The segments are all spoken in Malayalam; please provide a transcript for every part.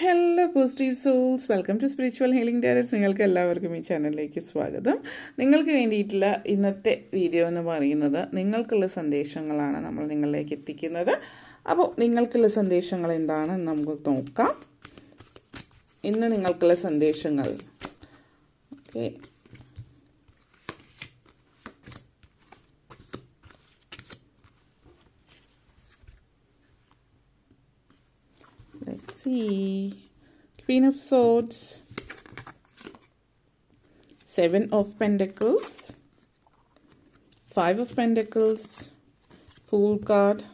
Hello positive souls welcome to spiritual healing directs നിങ്ങൾക്ക് എല്ലാവർക്കും ഈ ചാനലിലേക്ക് സ്വാഗതം. നിങ്ങൾക്ക് വേണ്ടിയിട്ടുള്ള ഇന്നത്തെ വീഡിയോ എന്ന് പറയുന്നത് നിങ്ങൾക്കുള്ള സന്ദേശങ്ങളാണ് നമ്മൾ നിങ്ങളിലേക്ക് എത്തിക്കുന്നത്. അപ്പോൾ നിങ്ങൾക്കുള്ള സന്ദേശങ്ങൾ എന്താണെന്ന് നമുക്ക് നോക്കാം. ഇന്ന് നിങ്ങൾക്കുള്ള സന്ദേശങ്ങൾ. Okay see. Queen of Swords. Seven of Pentacles. Five of Pentacles. Fool card.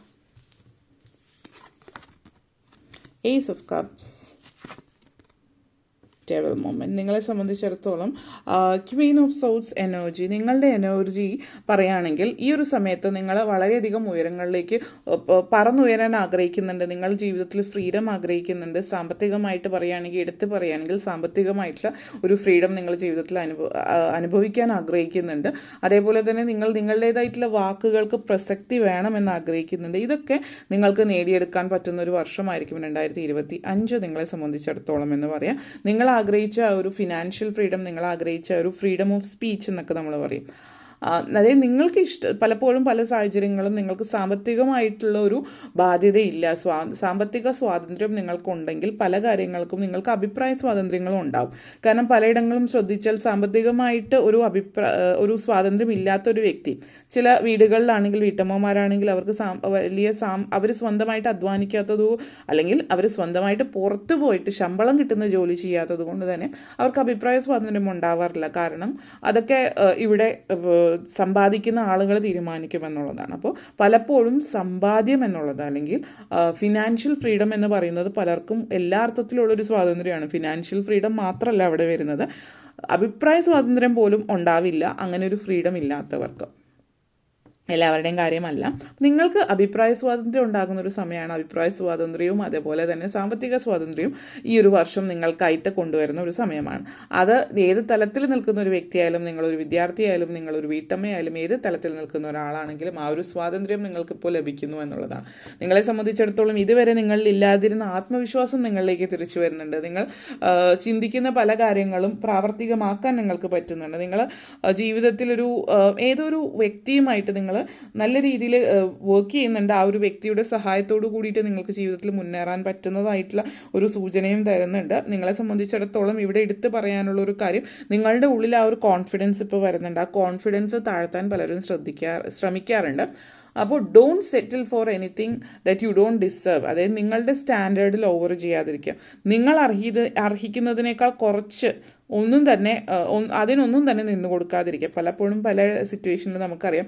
Ace of Cups. Devil moment നിങ്ങളെ സംബന്ധിച്ചിടത്തോളം ക്വീൻ ഓഫ് സൗത്ത്സ് എനർജി നിങ്ങളുടെ എനർജി പറയുകയാണെങ്കിൽ ഈ ഒരു സമയത്ത് നിങ്ങൾ വളരെയധികം ഉയരങ്ങളിലേക്ക് പറന്നുയരാൻ ആഗ്രഹിക്കുന്നുണ്ട്. നിങ്ങൾ ജീവിതത്തിൽ ഫ്രീഡം ആഗ്രഹിക്കുന്നുണ്ട്. സാമ്പത്തികമായിട്ട് പറയുകയാണെങ്കിൽ എടുത്ത് പറയുകയാണെങ്കിൽ സാമ്പത്തികമായിട്ടുള്ള ഒരു ഫ്രീഡം നിങ്ങൾ ജീവിതത്തിൽ അനുഭവ അനുഭവിക്കാൻ ആഗ്രഹിക്കുന്നുണ്ട്. അതേപോലെ തന്നെ നിങ്ങൾ നിങ്ങളുടേതായിട്ടുള്ള വാക്കുകൾക്ക് പ്രസക്തി വേണമെന്ന് ആഗ്രഹിക്കുന്നുണ്ട്. ഇതൊക്കെ നിങ്ങൾക്ക് നേടിയെടുക്കാൻ പറ്റുന്ന ഒരു വർഷമായിരിക്കും രണ്ടായിരത്തി ഇരുപത്തി അഞ്ച് നിങ്ങളെ സംബന്ധിച്ചിടത്തോളം എന്ന് പറയാം. നിങ്ങൾ ആഗ്രഹിച്ച ഒരു ഫിനാൻഷ്യൽ ഫ്രീഡം നിങ്ങൾ ആഗ്രഹിച്ച ഒരു ഫ്രീഡം ഓഫ് സ്പീച്ച് എന്നൊക്കെ നമ്മൾ പറയും. അതായത് നിങ്ങൾക്ക് ഇഷ്ട പലപ്പോഴും പല സാഹചര്യങ്ങളും നിങ്ങൾക്ക് സാമ്പത്തികമായിട്ടുള്ള ഒരു ബാധ്യതയില്ല. സ്വാ സാമ്പത്തിക സ്വാതന്ത്ര്യം നിങ്ങൾക്കുണ്ടെങ്കിൽ പല കാര്യങ്ങൾക്കും നിങ്ങൾക്ക് അഭിപ്രായ സ്വാതന്ത്ര്യങ്ങളും ഉണ്ടാവും. കാരണം പലയിടങ്ങളും ശ്രദ്ധിച്ചാൽ സാമ്പത്തികമായിട്ട് ഒരു അഭിപ്രായ ഒരു സ്വാതന്ത്ര്യം ഇല്ലാത്ത ഒരു വ്യക്തി ചില വീടുകളിലാണെങ്കിൽ വീട്ടമ്മമാരാണെങ്കിൽ അവർക്ക് വലിയ സാം അവർ സ്വന്തമായിട്ട് അധ്വാനിക്കാത്തതോ അല്ലെങ്കിൽ അവർ സ്വന്തമായിട്ട് പുറത്തു പോയിട്ട് ശമ്പളം കിട്ടുന്ന ജോലി ചെയ്യാത്തത് കൊണ്ട് തന്നെ അവർക്ക് അഭിപ്രായ സ്വാതന്ത്ര്യം ഉണ്ടാവാറില്ല. കാരണം അതൊക്കെ ഇവിടെ സമ്പാദിക്കുന്ന ആളുകൾ തീരുമാനിക്കുമെന്നുള്ളതാണ് അപ്പോൾ പലപ്പോഴും സമ്പാദ്യം എന്നുള്ളത് അല്ലെങ്കിൽ ഫിനാൻഷ്യൽ ഫ്രീഡം എന്ന് പറയുന്നത് പലർക്കും എല്ലാ അർത്ഥത്തിലുള്ളൊരു സ്വാതന്ത്ര്യമാണ്. ഫിനാൻഷ്യൽ ഫ്രീഡം മാത്രമല്ല അവിടെ വരുന്നത്. അഭിപ്രായ സ്വാതന്ത്ര്യം പോലും ഉണ്ടാവില്ല. അങ്ങനെ ഒരു ഫ്രീഡം ഇല്ലാത്തവർക്ക്. എല്ലാവരുടെയും കാര്യമല്ല. നിങ്ങൾക്ക് അഭിപ്രായ സ്വാതന്ത്ര്യം ഉണ്ടാകുന്ന ഒരു സമയമാണ് അഭിപ്രായ സ്വാതന്ത്ര്യവും അതേപോലെ തന്നെ സാമ്പത്തിക സ്വാതന്ത്ര്യവും ഈ ഒരു വർഷം നിങ്ങൾക്കായിട്ട് കൊണ്ടുവരുന്ന ഒരു സമയമാണ്. അത് ഏത് തലത്തിൽ നിൽക്കുന്ന ഒരു വ്യക്തിയായാലും നിങ്ങളൊരു വിദ്യാർത്ഥിയായാലും നിങ്ങളൊരു വീട്ടമ്മയായാലും ഏത് തലത്തിൽ നിൽക്കുന്ന ഒരാളാണെങ്കിലും ആ ഒരു സ്വാതന്ത്ര്യം നിങ്ങൾക്കിപ്പോൾ ലഭിക്കുന്നു എന്നുള്ളതാണ്. നിങ്ങളെ സംബന്ധിച്ചിടത്തോളം ഇതുവരെ നിങ്ങളിൽ ഇല്ലാതിരുന്ന ആത്മവിശ്വാസം നിങ്ങളിലേക്ക് തിരിച്ചു വരുന്നുണ്ട്. നിങ്ങൾ ചിന്തിക്കുന്ന പല കാര്യങ്ങളും പ്രാവർത്തികമാക്കാൻ നിങ്ങൾക്ക് പറ്റുന്നുണ്ട്. നിങ്ങൾ ജീവിതത്തിൽ ഒരു ഏതൊരു വ്യക്തിയുമായിട്ട് നിങ്ങൾ നല്ല രീതിയിൽ വർക്ക് ചെയ്യുന്നുണ്ട്. ആ ഒരു വ്യക്തിയുടെ സഹായത്തോടു കൂടിയിട്ട് നിങ്ങൾക്ക് ജീവിതത്തിൽ മുന്നേറാൻ പറ്റുന്നതായിട്ടുള്ള ഒരു സൂചനയും തരുന്നുണ്ട്. നിങ്ങളെ സംബന്ധിച്ചിടത്തോളം ഇവിടെ എടുത്തു പറയാനുള്ള ഒരു കാര്യം നിങ്ങളുടെ ഉള്ളിൽ ആ ഒരു കോൺഫിഡൻസ് ഇപ്പോൾ വരുന്നുണ്ട്. ആ കോൺഫിഡൻസ് താഴ്ത്താൻ പലരും ശ്രദ്ധിക്കാ ശ്രമിക്കാറുണ്ട്. അപ്പോൾ don't settle for anything that you don't deserve അതായത് നിങ്ങളുടെ സ്റ്റാൻഡേർഡിൽ ഓവർ ചെയ്യാതിരിക്കുക. നിങ്ങൾ അർഹിത അർഹിക്കുന്നതിനേക്കാൾ കുറച്ച് ഒന്നും തന്നെ അതിനൊന്നും തന്നെ നിന്ന് കൊടുക്കാതിരിക്കുക. പലപ്പോഴും പല സിറ്റുവേഷനിൽ നമുക്കറിയാം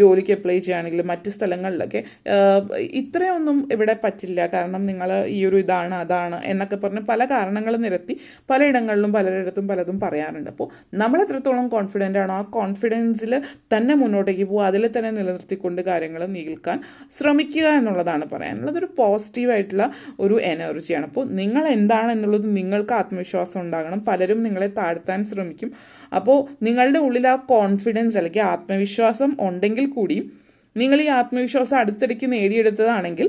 ജോലിക്ക് അപ്ലൈ ചെയ്യുകയാണെങ്കിലും മറ്റ് സ്ഥലങ്ങളിലൊക്കെ ഇത്രയൊന്നും ഇവിടെ പറ്റില്ല. കാരണം നിങ്ങൾ ഈ ഒരു ഇതാണ് അതാണ് എന്നൊക്കെ പറഞ്ഞ് പല കാരണങ്ങൾ നിരത്തി പലയിടങ്ങളിലും പലരിടത്തും പലതും പറയാറുണ്ട്. അപ്പോൾ നമ്മൾ എത്രത്തോളം കോൺഫിഡന്റ് ആണോ ആ കോൺഫിഡൻസിൽ തന്നെ മുന്നോട്ടേക്ക് പോകുക അതിൽ തന്നെ നിലനിർത്തിക്കൊണ്ട് കാര്യങ്ങൾ നീൽക്കാൻ ശ്രമിക്കുക എന്നുള്ളതാണ് പറയാനുള്ളത്. ഒരു പോസിറ്റീവായിട്ടുള്ള ഒരു എനർജിയാണ് അപ്പോൾ നിങ്ങൾ എന്താണ് എന്നുള്ളത് നിങ്ങൾക്ക് ആത്മവിശ്വാസം ഉണ്ടാകണം. പലരും നിങ്ങളെ താഴ്ത്താൻ ശ്രമിക്കും. അപ്പോൾ നിങ്ങളുടെ ഉള്ളിൽ ആ കോൺഫിഡൻസ് അല്ലെങ്കിൽ ആത്മവിശ്വാസം ഉണ്ടെങ്കിൽ കൂടിയും നിങ്ങൾ ഈ ആത്മവിശ്വാസം അടുത്തിടയ്ക്ക് നേടിയെടുത്തതാണെങ്കിൽ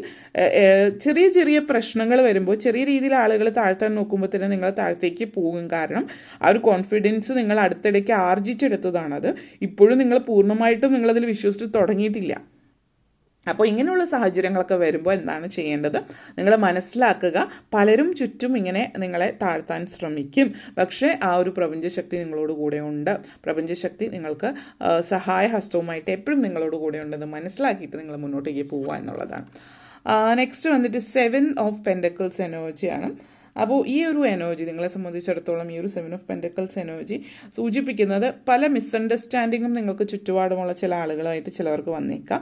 ചെറിയ ചെറിയ പ്രശ്നങ്ങൾ വരുമ്പോൾ ചെറിയ രീതിയിൽ ആളുകൾ താഴ്ത്താൻ നോക്കുമ്പോൾ തന്നെ നിങ്ങൾ താഴത്തേക്ക് പോകും. കാരണം ആ ഒരു കോൺഫിഡൻസ് നിങ്ങൾ അടുത്തിടയ്ക്ക് ആർജിച്ചെടുത്തതാണത്. ഇപ്പോഴും നിങ്ങൾ പൂർണമായിട്ടും നിങ്ങളതിൽ വിശ്വസിച്ച് തുടങ്ങിയിട്ടില്ല. അപ്പോൾ ഇങ്ങനെയുള്ള സാഹചര്യങ്ങളൊക്കെ വരുമ്പോൾ എന്താണ് ചെയ്യേണ്ടത്? നിങ്ങൾ മനസ്സിലാക്കുക. പലരും ചുറ്റും ഇങ്ങനെ നിങ്ങളെ താഴ്ത്താൻ ശ്രമിക്കും. പക്ഷേ ആ ഒരു പ്രപഞ്ചശക്തി നിങ്ങളോട് കൂടെ ഉണ്ട്. പ്രപഞ്ചശക്തി നിങ്ങൾക്ക് സഹായ ഹസ്തവുമായിട്ട് എപ്പോഴും നിങ്ങളോട് കൂടെ ഉണ്ടെന്ന് മനസ്സിലാക്കിയിട്ട് നിങ്ങൾ മുന്നോട്ടേക്ക് പോവുക എന്നുള്ളതാണ്. നെക്സ്റ്റ് വന്നിട്ട് സെവൻ ഓഫ് പെൻഡക്കിൾസ് എനർജിയാണ് അപ്പോൾ ഈ ഒരു എനർജി നിങ്ങളെ സംബന്ധിച്ചിടത്തോളം ഈ ഒരു സെവൻ ഓഫ് പെൻഡക്കിൾസ് എനർജി സൂചിപ്പിക്കുന്നത് പല മിസ്അണ്ടർസ്റ്റാൻഡിങ്ങും നിങ്ങൾക്ക് ചുറ്റുപാടുമുള്ള ചില ആളുകളായിട്ട് ചിലവർക്ക് വന്നേക്കാം.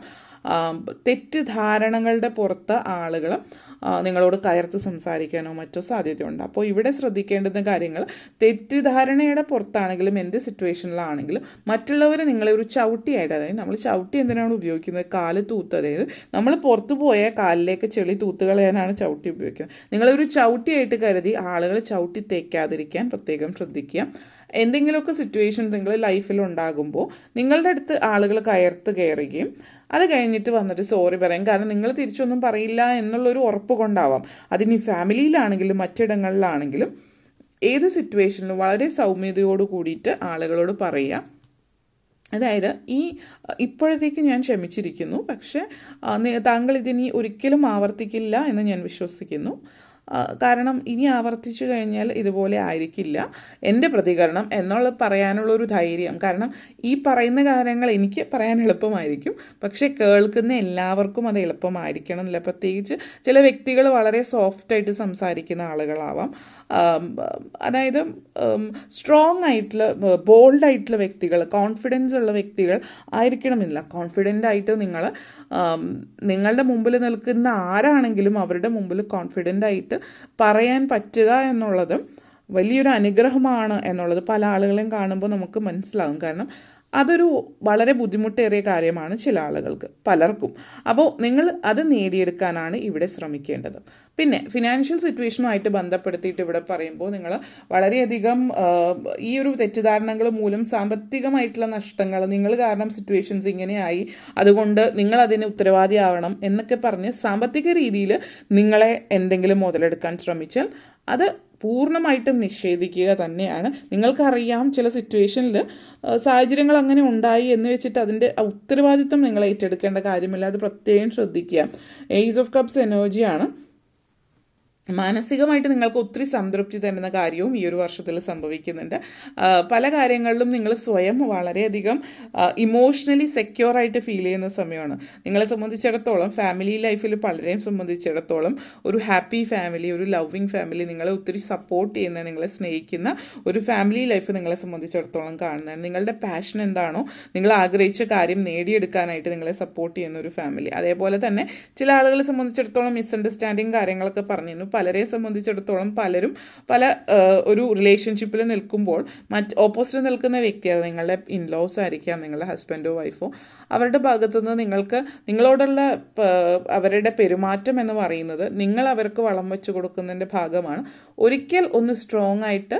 തെറ്റിദ്ധാരണകളുടെ പുറത്ത് ആളുകൾ നിങ്ങളോട് കയർത്ത് സംസാരിക്കാനോ മറ്റോ സാധ്യതയുണ്ട്. അപ്പോൾ ഇവിടെ ശ്രദ്ധിക്കേണ്ടുന്ന കാര്യങ്ങൾ തെറ്റിദ്ധാരണയുടെ പുറത്താണെങ്കിലും എന്ത് സിറ്റുവേഷനിലാണെങ്കിലും മറ്റുള്ളവർ നിങ്ങളെ ഒരു ചവിട്ടിയായിട്ട് അതായത് നമ്മൾ ചവിട്ടി എന്തിനാണ് ഉപയോഗിക്കുന്നത്? കാൽ തൂത്ത് അതായത് നമ്മൾ പുറത്തു പോയ കാലിലേക്ക് ചെളി തൂത്ത് കളയാനാണ് ചവിട്ടി ഉപയോഗിക്കുന്നത്. നിങ്ങളൊരു ചവിട്ടിയായിട്ട് കരുതി ആളുകൾ ചവിട്ടി തേക്കാതിരിക്കാൻ പ്രത്യേകം ശ്രദ്ധിക്കുക. എന്തെങ്കിലുമൊക്കെ സിറ്റുവേഷൻ നിങ്ങൾ ലൈഫിൽ ഉണ്ടാകുമ്പോൾ നിങ്ങളുടെ അടുത്ത് ആളുകൾ കയർത്ത് കയറുകയും അത് കഴിഞ്ഞിട്ട് വന്നിട്ട് സോറി പറയും. കാരണം നിങ്ങൾ തിരിച്ചൊന്നും പറയില്ല എന്നുള്ളൊരു ഉറപ്പ് കൊണ്ടാവാം. അതിനി ഫാമിലിയിലാണെങ്കിലും മറ്റിടങ്ങളിലാണെങ്കിലും ഏത് സിറ്റുവേഷനിലും വളരെ സൗമ്യതയോട് കൂടിയിട്ട് ആളുകളോട് പറയുക അതായത് ഈ ഇപ്പോഴത്തേക്ക് ഞാൻ ക്ഷമിച്ചിരിക്കുന്നു. പക്ഷേ താങ്കൾ ഇതിനി ഒരിക്കലും ആവർത്തിക്കില്ല എന്ന് ഞാൻ വിശ്വസിക്കുന്നു. കാരണം ഇനി ആവർത്തിച്ചു കഴിഞ്ഞാൽ ഇതുപോലെ ആയിരിക്കില്ല. എന്റെ പ്രതികരണം എന്നുള്ള പറയാനുള്ള ഒരു ധൈര്യം. കാരണം ഈ പറയുന്ന കാര്യങ്ങൾ എനിക്ക് പറയാൻ എളുപ്പമായിരിക്കും. പക്ഷേ കേൾക്കുന്ന എല്ലാവർക്കും അത് എളുപ്പമായിരിക്കണം എന്നില്ല പ്രത്യേകിച്ച് ചില വ്യക്തികൾ വളരെ സോഫ്റ്റായിട്ട് സംസാരിക്കുന്ന ആളുകളാവാം. അതായത് സ്ട്രോങ് ആയിട്ടുള്ള ബോൾഡ് ആയിട്ടുള്ള വ്യക്തികൾ കോൺഫിഡൻസ് ഉള്ള വ്യക്തികൾ ആയിരിക്കണമെന്നില്ല. കോൺഫിഡന്റ് ആയിട്ട് നിങ്ങൾ നിങ്ങളുടെ മുമ്പിൽ നിൽക്കുന്ന ആരാണെങ്കിലും അവരുടെ മുമ്പിൽ കോൺഫിഡന്റ് ആയിട്ട് പറയാൻ പറ്റുക എന്നുള്ളത് വലിയൊരു അനുഗ്രഹമാണ് എന്നുള്ളത് പല ആളുകളെയും കാണുമ്പോൾ നമുക്ക് മനസ്സിലാകും. കാരണം അതൊരു വളരെ ബുദ്ധിമുട്ടേറിയ കാര്യമാണ് ചില ആളുകൾക്ക് പലർക്കും. അപ്പോൾ നിങ്ങൾ അത് നേടിയെടുക്കാനാണ് ഇവിടെ ശ്രമിക്കേണ്ടത്. പിന്നെ ഫിനാൻഷ്യൽ സിറ്റുവേഷനുമായിട്ട് ബന്ധപ്പെടുത്തിയിട്ട് ഇവിടെ പറയുമ്പോൾ നിങ്ങൾ വളരെയധികം ഈ ഒരു തെറ്റിദ്ധാരണകൾ മൂലം സാമ്പത്തികമായിട്ടുള്ള നഷ്ടങ്ങൾ നിങ്ങൾ കാരണം സിറ്റുവേഷൻസ് ഇങ്ങനെയായി അതുകൊണ്ട് നിങ്ങൾ അതിന് ഉത്തരവാദിയാവണം എന്നൊക്കെ പറഞ്ഞ് സാമ്പത്തിക രീതിയിൽ നിങ്ങളെ എന്തെങ്കിലും മുതലെടുക്കാൻ ശ്രമിച്ചാൽ അത് പൂർണമായിട്ടും നിഷേധിക്കുക തന്നെയാണ്. നിങ്ങൾക്കറിയാം ചില സിറ്റുവേഷനിൽ സാഹചര്യങ്ങൾ അങ്ങനെ ഉണ്ടായി എന്ന് വെച്ചിട്ട് അതിന്റെ ഉത്തരവാദിത്വം നിങ്ങൾ ഏറ്റെടുക്കേണ്ട കാര്യമില്ല. അത് പ്രത്യേകം ശ്രദ്ധിക്കുക. എയ്സ് ഓഫ് കപ്സ് എനർജിയാണ് മാനസികമായിട്ട് നിങ്ങൾക്ക് ഒത്തിരി സംതൃപ്തി തരുന്ന കാര്യവും ഈ ഒരു വർഷത്തിൽ സംഭവിക്കുന്നുണ്ട്. പല കാര്യങ്ങളിലും നിങ്ങൾ സ്വയം വളരെയധികം ഇമോഷണലി സെക്യൂർ ആയിട്ട് ഫീൽ ചെയ്യുന്ന സമയമാണ്. നിങ്ങളെ സംബന്ധിച്ചിടത്തോളം ഫാമിലി ലൈഫിൽ പലരെയും സംബന്ധിച്ചിടത്തോളം ഒരു ഹാപ്പി ഫാമിലി ഒരു ലവിങ് ഫാമിലി നിങ്ങളെ ഒത്തിരി സപ്പോർട്ട് ചെയ്യുന്ന നിങ്ങളെ സ്നേഹിക്കുന്ന ഒരു ഫാമിലി ലൈഫ് നിങ്ങളെ സംബന്ധിച്ചിടത്തോളം കാണുന്നത് നിങ്ങളുടെ പാഷൻ എന്താണോ നിങ്ങൾ ആഗ്രഹിച്ച കാര്യം നേടിയെടുക്കാനായിട്ട് നിങ്ങളെ സപ്പോർട്ട് ചെയ്യുന്ന ഒരു ഫാമിലി അതേപോലെ തന്നെ ചില ആളുകളെ സംബന്ധിച്ചിടത്തോളം മിസ്അണ്ടർസ്റ്റാൻഡിങ് കാര്യങ്ങളൊക്കെ പറഞ്ഞിരുന്നു. പലരെ സംബന്ധിച്ചിടത്തോളം പലരും പല ഒരു റിലേഷൻഷിപ്പിൽ നിൽക്കുമ്പോൾ മറ്റ് ഓപ്പോസിറ്റ് നിൽക്കുന്ന വ്യക്തി അത് നിങ്ങളുടെ ഇൻലോസ് ആയിരിക്കാം നിങ്ങളുടെ ഹസ്ബൻഡോ വൈഫോ അവരുടെ ഭാഗത്തുനിന്ന് നിങ്ങൾക്ക് നിങ്ങളോടുള്ള അവരുടെ പെരുമാറ്റം എന്ന് പറയുന്നത് നിങ്ങൾ അവർക്ക് വളം വെച്ച് കൊടുക്കുന്നതിന്റെ ഭാഗമാണ്. ഒരിക്കൽ ഒന്ന് സ്ട്രോങ് ആയിട്ട്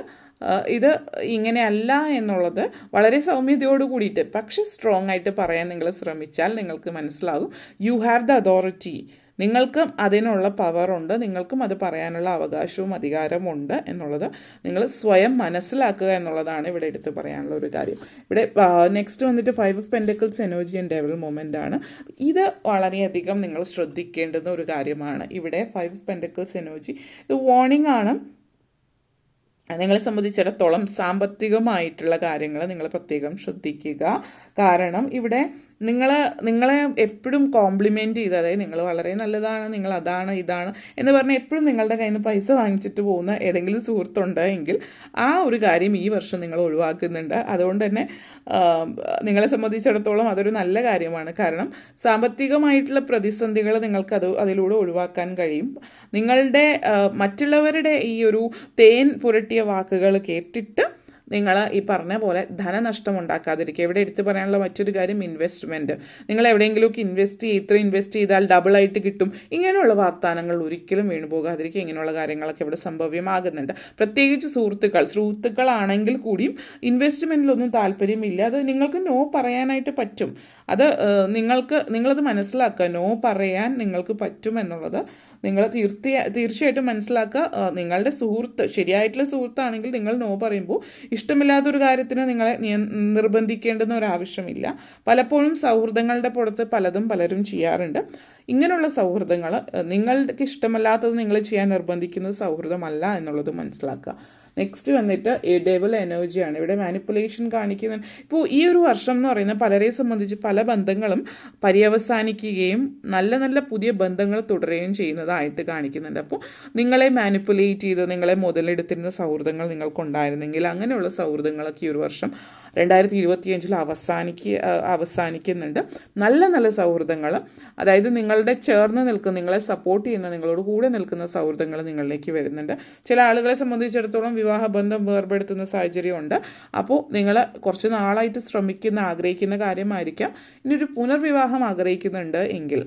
ഇത് ഇങ്ങനെയല്ല എന്നുള്ളത് വളരെ സൗമ്യതയോട് കൂടിയിട്ട് പക്ഷെ സ്ട്രോങ് ആയിട്ട് പറയാൻ നിങ്ങൾ ശ്രമിച്ചാൽ നിങ്ങൾക്ക് മനസ്സിലാകും. യു ഹാവ് ദ അതോറിറ്റി നിങ്ങൾക്കും അതിനുള്ള പവറുണ്ട് നിങ്ങൾക്കും അത് പറയാനുള്ള അവകാശവും അധികാരമുണ്ട് എന്നുള്ളത് നിങ്ങൾ സ്വയം മനസ്സിലാക്കുക എന്നുള്ളതാണ് ഇവിടെ എടുത്ത് പറയാനുള്ള ഒരു കാര്യം. ഇവിടെ നെക്സ്റ്റ് വന്നിട്ട് five of pentacles energy and devil moment ആണ്. ഇത് വളരെയധികം നിങ്ങൾ ശ്രദ്ധിക്കേണ്ടുന്ന ഒരു കാര്യമാണ്. ഇവിടെ ഫൈവ് ഓഫ് പെൻഡക്കിൾസ് എനർജി ഇത് വാർണിംഗ് ആണ്. നിങ്ങളെ സംബന്ധിച്ചിടത്തോളം സാമ്പത്തികമായിട്ടുള്ള കാര്യങ്ങൾ നിങ്ങൾ പ്രത്യേകം ശ്രദ്ധിക്കുക. കാരണം ഇവിടെ നിങ്ങൾ നിങ്ങളെ എപ്പോഴും കോംപ്ലിമെന്റ് ചെയ്ത് അതായത് നിങ്ങൾ വളരെ നല്ലതാണ് നിങ്ങൾ അതാണ് ഇതാണ് എന്ന് പറഞ്ഞാൽ എപ്പോഴും നിങ്ങളുടെ കയ്യിൽ നിന്ന് പൈസ വാങ്ങിച്ചിട്ട് പോകുന്ന ഏതെങ്കിലും സുഹൃത്തുണ്ട് എങ്കിൽ ആ ഒരു കാര്യം ഈ വർഷം നിങ്ങൾ ഒഴിവാക്കുന്നുണ്ട്. അതുകൊണ്ട് തന്നെ നിങ്ങളെ സംബന്ധിച്ചിടത്തോളം അതൊരു നല്ല കാര്യമാണ്. കാരണം സാമ്പത്തികമായിട്ടുള്ള പ്രതിസന്ധികൾ നിങ്ങൾക്ക് അത് അതിലൂടെ ഒഴിവാക്കാൻ കഴിയും. നിങ്ങളുടെ മറ്റുള്ളവരുടെ ഈ ഒരു തേൻ പുരട്ടിയ വാക്കുകൾ കേട്ടിട്ട് നിങ്ങൾ ഈ പറഞ്ഞ പോലെ ധനനഷ്ടം ഉണ്ടാക്കാതിരിക്കുക ഇവിടെ എടുത്തു പറയാനുള്ള മറ്റൊരു കാര്യം ഇൻവെസ്റ്റ്മെന്റ് നിങ്ങൾ എവിടെയെങ്കിലുമൊക്കെ ഇൻവെസ്റ്റ് ചെയ്ത് ഇത്ര ഇൻവെസ്റ്റ് ചെയ്താൽ ഡബിൾ ആയിട്ട് കിട്ടും. ഇങ്ങനെയുള്ള വാഗ്ദാനങ്ങൾ ഒരിക്കലും വീണു പോകാതിരിക്കുക. ഇങ്ങനെയുള്ള കാര്യങ്ങളൊക്കെ ഇവിടെ സംഭവ്യമാകുന്നുണ്ട്. പ്രത്യേകിച്ച് സുഹൃത്തുക്കൾ. സുഹൃത്തുക്കളാണെങ്കിൽ കൂടിയും ഇൻവെസ്റ്റ്മെന്റിലൊന്നും താല്പര്യമില്ല. അത് നിങ്ങൾക്ക് നോ പറയാനായിട്ട് പറ്റും. അത് നിങ്ങൾക്ക് നിങ്ങളത് മനസ്സിലാക്കുക. നോ പറയാൻ നിങ്ങൾക്ക് പറ്റും എന്നുള്ളത് നിങ്ങൾ തീർച്ച തീർച്ചയായിട്ടും മനസ്സിലാക്കുക. നിങ്ങളുടെ സുഹൃത്ത് ശരിയായിട്ടുള്ള സുഹൃത്താണെങ്കിൽ നിങ്ങൾ നോ പറയുമ്പോൾ ഇഷ്ടമില്ലാത്തൊരു കാര്യത്തിന് നിങ്ങളെ നിർബന്ധിക്കേണ്ടുന്ന ഒരു ആവശ്യമില്ല പലപ്പോഴും സൗഹൃദങ്ങളുടെ പുറത്ത് പലതും പലരും ചെയ്യാറുണ്ട്. ഇങ്ങനെയുള്ള സൗഹൃദങ്ങൾ നിങ്ങൾക്ക് ഇഷ്ടമല്ലാത്തത് നിങ്ങൾ ചെയ്യാൻ നിർബന്ധിക്കുന്നത് സൗഹൃദമല്ല എന്നുള്ളത് മനസ്സിലാക്കുക. നെക്സ്റ്റ് വന്നിട്ട് ഡെവൽ എനർജിയാണ് ഇവിടെ മാനിപ്പുലേഷൻ കാണിക്കുന്ന ഇപ്പോൾ ഈ ഒരു വർഷം എന്ന് പറയുന്നത് പലരെ സംബന്ധിച്ച് പല ബന്ധങ്ങളും പര്യവസാനിക്കുകയും നല്ല നല്ല പുതിയ ബന്ധങ്ങൾ തുടരുകയും ചെയ്യുന്നതായിട്ട് കാണിക്കുന്നുണ്ട്. അപ്പോൾ നിങ്ങളെ മാനിപ്പുലേറ്റ് ചെയ്ത് നിങ്ങളെ മുതലെടുത്തിരുന്ന സൗഹൃദങ്ങൾ നിങ്ങൾക്കുണ്ടായിരുന്നെങ്കിൽ അങ്ങനെയുള്ള സൗഹൃദങ്ങളൊക്കെ ഈ ഒരു വർഷം രണ്ടായിരത്തി ഇരുപത്തിയഞ്ചിൽ അവസാനിക്കുക അവസാനിക്കുന്നുണ്ട്. നല്ല നല്ല സൗഹൃദങ്ങൾ അതായത് നിങ്ങളുടെ ചേർന്ന് നിൽക്കുന്ന നിങ്ങളെ സപ്പോർട്ട് ചെയ്യുന്ന നിങ്ങളോട് കൂടെ നിൽക്കുന്ന സൗഹൃദങ്ങൾ നിങ്ങളിലേക്ക് വരുന്നുണ്ട്. ചില ആളുകളെ സംബന്ധിച്ചിടത്തോളം വിവാഹബന്ധം വേർപെടുത്തുന്ന സാഹചര്യമുണ്ട്. അപ്പോൾ നിങ്ങൾ കുറച്ച് നാളായിട്ട് ശ്രമിക്കുന്ന ആഗ്രഹിക്കുന്ന കാര്യമായിരിക്കാം. ഇനി ഒരു പുനർവിവാഹം ആഗ്രഹിക്കുന്നുണ്ട് എങ്കിൽ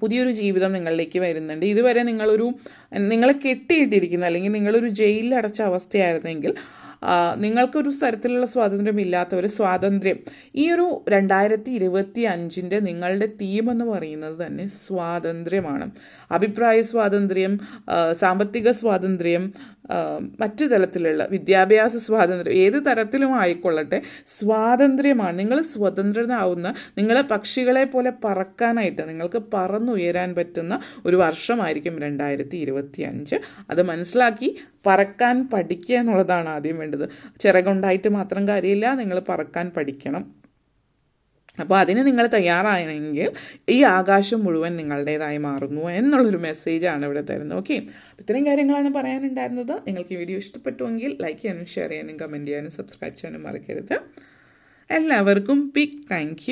പുതിയൊരു ജീവിതം നിങ്ങളിലേക്ക് വരുന്നുണ്ട്. ഇതുവരെ നിങ്ങളൊരു നിങ്ങളെ കെട്ടിയിട്ടിരിക്കുന്ന അല്ലെങ്കിൽ നിങ്ങളൊരു ജയിലിൽ അടച്ച അവസ്ഥയായിരുന്നെങ്കിൽ നിങ്ങൾക്കൊരു തരത്തിലുള്ള സ്വാതന്ത്ര്യം ഒരു സ്വാതന്ത്ര്യം. ഈ ഒരു രണ്ടായിരത്തി ഇരുപത്തി അഞ്ചിന്റെ നിങ്ങളുടെ തീം എന്ന് പറയുന്നത് തന്നെ സ്വാതന്ത്ര്യമാണ്. അഭിപ്രായ സ്വാതന്ത്ര്യം സാമ്പത്തിക സ്വാതന്ത്ര്യം മറ്റു തലത്തിലുള്ള വിദ്യാഭ്യാസ സ്വാതന്ത്ര്യം ഏത് തരത്തിലും ആയിക്കൊള്ളട്ടെ സ്വാതന്ത്ര്യമാണ്. നിങ്ങൾ സ്വതന്ത്രനാവുന്ന നിങ്ങൾ പക്ഷികളെ പോലെ പറക്കാനായിട്ട് നിങ്ങൾക്ക് പറന്നുയരാൻ പറ്റുന്ന ഒരു വർഷമായിരിക്കും രണ്ടായിരത്തി ഇരുപത്തി അഞ്ച് അത് മനസ്സിലാക്കി പറക്കാൻ പഠിക്കുക എന്നുള്ളതാണ് ആദ്യം വേണ്ടത്. ചിറകുണ്ടായിട്ട് മാത്രം കാര്യമില്ല നിങ്ങൾ പറക്കാൻ പഠിക്കണം. അപ്പോൾ അതിന് നിങ്ങൾ തയ്യാറായെങ്കിൽ ഈ ആകാശം മുഴുവൻ നിങ്ങളുടേതായി മാറുന്നു എന്നുള്ളൊരു മെസ്സേജാണ് ഇവിടെ തരുന്നത്. ഓക്കെ ഇത്രയും കാര്യങ്ങളാണ് പറയാനുണ്ടായിരുന്നത്. നിങ്ങൾക്ക് ഈ വീഡിയോ ഇഷ്ടപ്പെട്ടുവെങ്കിൽ ലൈക്ക് ചെയ്യാനും ഷെയർ ചെയ്യാനും കമന്റ് ചെയ്യാനും സബ്സ്ക്രൈബ് ചെയ്യാനും മറക്കരുത്. എല്ലാവർക്കും ബിഗ് താങ്ക്